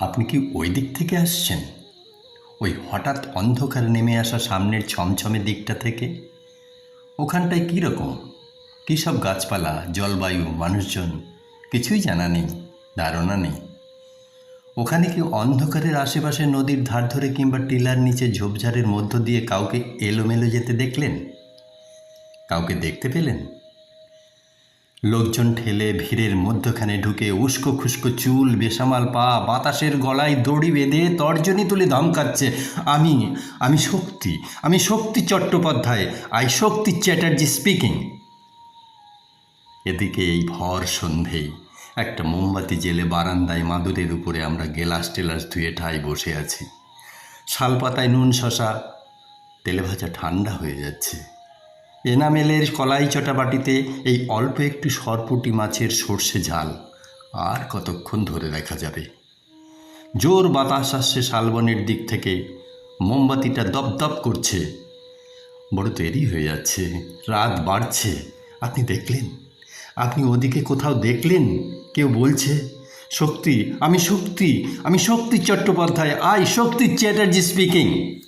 আপনি কি ওই দিক থেকে আসছেন? ওই হঠাৎ অন্ধকার নেমে আসা সামনের ছমছমে দিকটা থেকে? ওখানটায় কীরকম কী সব গাছপালা, জলবায়ু, মানুষজন? কিছুই জানা নেই, ধারণা নেই। ওখানে কি অন্ধকারের আশেপাশে নদীর ধার ধরে কিংবা টিলার নিচে ঝোপঝাড়ের মধ্য দিয়ে কাউকে এলোমেলো যেতে দেখলেন? কাউকে দেখতে পেলেন? লোকজন ঠেলে ভিড়ের মধ্যখানে ঢুকে উস্কো খুস্কো চুল, বেসামাল পা, বাতাসের গলায় দড়ি বেঁধে তর্জনী তুলে ধমকাচ্ছে আমি আমি শক্তি আমি শক্তি চট্টোপাধ্যায় আই শক্তি চ্যাটার্জি স্পিকিং এদিকে এই ভর সন্ধেই একটা মোমবাতি জেলে বারান্দায় মাদুরের উপরে আমরা গেলাস টেলাস ধুয়ে ঠাই বসে আছি। শালপাতায় নুন শশা তেলে ভাজা ঠান্ডা হয়ে যাচ্ছে। এনামেলের কলাই চটা বাটিতে এই অল্প একটু সরপুটি মাছের সর্ষে ঝাল। আর কতক্ষণ ধরে রাখা যাবে? জোর বাতাস আসছে শালবনের দিক থেকে। মোমবাতিটা দপদপ করছে। বড় দেরি হয়ে যাচ্ছে। রাত বাড়ছে। আপনি দেখলেন? আপনি ওদিকে কোথাও দেখলেন? কেউ বলছে, শক্তি, আমি শক্তি আমি শক্তি চট্টোপাধ্যায়, আই, শক্তি চ্যাটার্জি স্পিকিং।